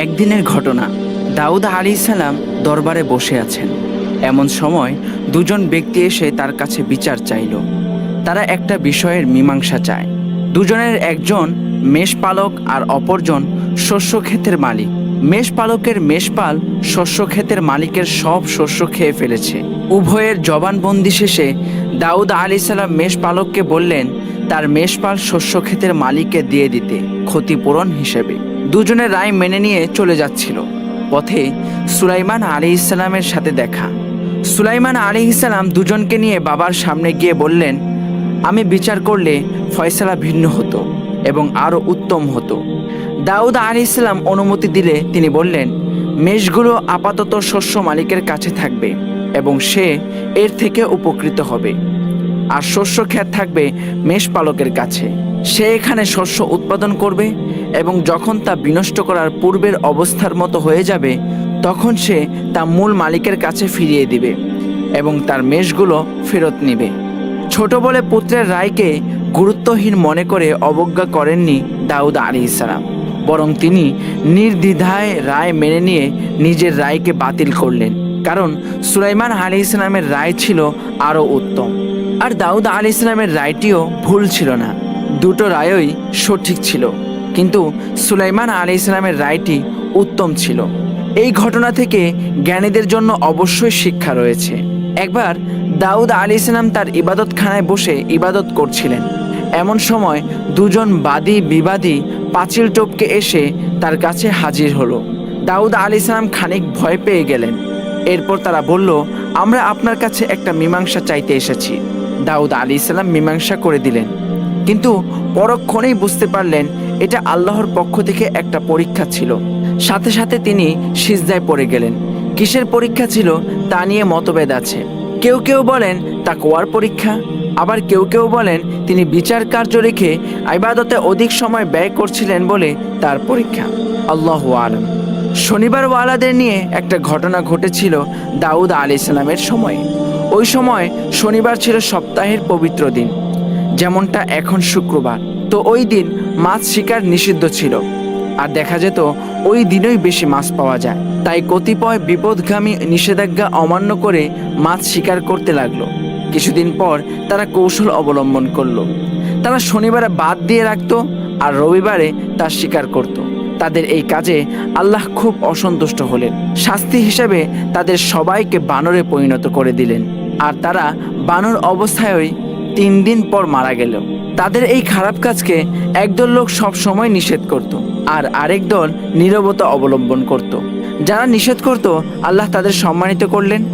একদিনের ঘটনা। দাউদ আলী সালাম দরবারে বসে আছেন। এমন সময় দুজন ব্যক্তি এসে তার কাছে বিচার চাইল। তারা একটা বিষয়ের মীমাংসা চায়। দুজনের একজন মেষপালক আর অপরজন শস্য ক্ষেতের মালিক। মেষপালকের মেষপাল শস্য ক্ষেতের মালিকের সব শস্য খেয়ে ফেলেছে। উভয়ের জবানবন্দি শেষে দাউদ আলী সালাম মেষপালককে বললেন, তার মেষপাল শস্য ক্ষেতের মালিককে দিয়ে দিতে ক্ষতিপূরণ হিসেবে। দুজনের রায় মেনে নিয়ে চলে যাচ্ছিল। পথে সুলাইমান আলী ইসলামের সাথে দেখা। সুলাইমান আলী ইসলাম দুজনকে নিয়ে বাবার সামনে গিয়ে বললেন, আমি বিচার করলে ফয়সালা ভিন্ন হতো এবং আরও উত্তম হতো। দাউদ আলী ইসলাম অনুমতি দিলে তিনি বললেন, মেষগুলো আপাতত শস্য মালিকের কাছে থাকবে এবং সে এর থেকে উপকৃত হবে। আর শস্য ক্ষেত থাকবে মেষ পালকের কাছে। সে এখানে শস্য উৎপাদন করবে এবং যখন তা বিনষ্ট করার পূর্বের অবস্থার মতো হয়ে যাবে, তখন সে তা মূল মালিকের কাছে ফিরিয়ে দিবে এবং তার মেষগুলো ফেরত নিবে। ছোট বলে পুত্রের রায়কে গুরুত্বহীন মনে করে অবজ্ঞা করেননি দাউদ আলী ইসলাম বরং তিনি নির্দ্বিধায় রায় মেনে নিয়ে নিজের রায়কে বাতিল করলেন, কারণ সুলাইমান আলী ইসলামের রায় ছিল আরও উত্তম। আর দাউদ আলী ইসলামের রায়টিও ভুল ছিল না, দুটো রায়ই সঠিক ছিল। কিন্তু সুলাইমান আলী ইসলামের রায়টি উত্তম ছিল। এই ঘটনা থেকে জ্ঞানীদের জন্য অবশ্যই শিক্ষা রয়েছে। একবার দাউদ আলী ইসলাম তার ইবাদতখানায় বসে ইবাদত করছিলেন। এমন সময় দুজন বাদী বিবাদী পাঁচিল টপকে এসে তার কাছে হাজির হলো। দাউদ আলী ইসলাম খানিক ভয় পেয়ে গেলেন। এরপর তারা বলল, আমরা আপনার কাছে একটা মীমাংসা চাইতে এসেছি। দাউদ আলী ইসলাম মীমাংসা করে দিলেন। কিন্তু পরক্ষণেই বুঝতে পারলেন এটা আল্লাহর পক্ষ থেকে একটা পরীক্ষা ছিল। সাথে সাথে তিনি সিজদায় পড়ে গেলেন। কিসের পরীক্ষা ছিল? তা নিয়ে মতভেদ আছে। কেউ কেউ বলেন তা কোয়ার পরীক্ষা। আবার কেউ কেউ বলেন, তিনি বিচার কার্য রেখে ইবাদতে অধিক সময় ব্যয় করছিলেন বলে তার পরীক্ষা। আল্লাহ আলম। শনিবার ওয়ালাদের নিয়ে একটা ঘটনা ঘটেছিল দাউদ আলি ইসলামের সময়ে। ওই সময় শনিবার ছিল সপ্তাহের পবিত্র দিন। যেমনটা এখন শুক্রবার। তো ওই দিন মাছ শিকার নিষিদ্ধ ছিল। আর দেখা যেত, ওই দিনই বেশি মাছ পাওয়া যায়। তাই কতিপয় বিপদগামী নিষেধাজ্ঞা অমান্য করে মাছ শিকার করতে লাগল। কিছুদিন পর তারা কৌশল অবলম্বন করল। তারা শনিবারে বাদ দিয়ে রাখতো আর রবিবারে তার শিকার করত। তাদের এই কাজে আল্লাহ খুব অসন্তুষ্ট হলেন। শাস্তি হিসাবে তাদের সবাইকে বানরে পরিণত করে দিলেন। আর তারা বানর অবস্থায়ই তিন দিন পর মারা গেল। তাদের এই খারাপ কাজকে একদল লোক সব সময় নিষেধ করত আর আরেক দল নীরবতা অবলম্বন করত। যারা নিষেধ করত, আল্লাহ তাদের সম্মানিত করলেন।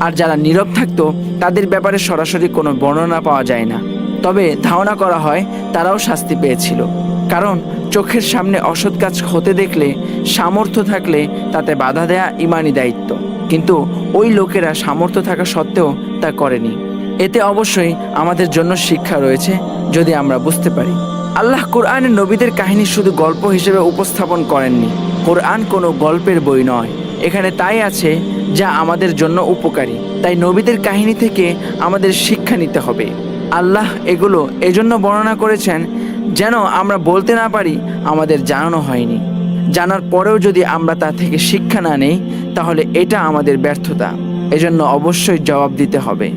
আর যারা নীরব থাকত, তাদের ব্যাপারে সরাসরি কোনো বর্ণনা পাওয়া যায় না। তবে ধারণা করা হয়, তারাও শাস্তি পেয়েছিল। কারণ চোখের সামনে অসৎ কাজ হতে দেখলে, সামর্থ্য থাকলে তাতে বাধা দেয়া ইমানি দায়িত্ব। কিন্তু ওই লোকেরা সামর্থ্য থাকা সত্ত্বেও তা করেনি। এতে অবশ্যই আমাদের জন্য শিক্ষা রয়েছে, যদি আমরা বুঝতে পারি। আল্লাহ কোরআনের নবীদের কাহিনী শুধু গল্প হিসেবে উপস্থাপন করেননি, কোরআন কোনো গল্পের বই নয়। এখানে তাই আছে যা আমাদের জন্য উপকারী। তাই নবীদের কাহিনী থেকে আমাদের শিক্ষা নিতে হবে। আল্লাহ এগুলো এজন্য বর্ণনা করেছেন যেন আমরা বলতে না পারি, আমাদের জানানো হয়নি। জানার পরেও যদি আমরা তা থেকে শিক্ষা না নেই, তাহলে এটা আমাদের ব্যর্থতা। এজন্য অবশ্যই জবাব দিতে হবে।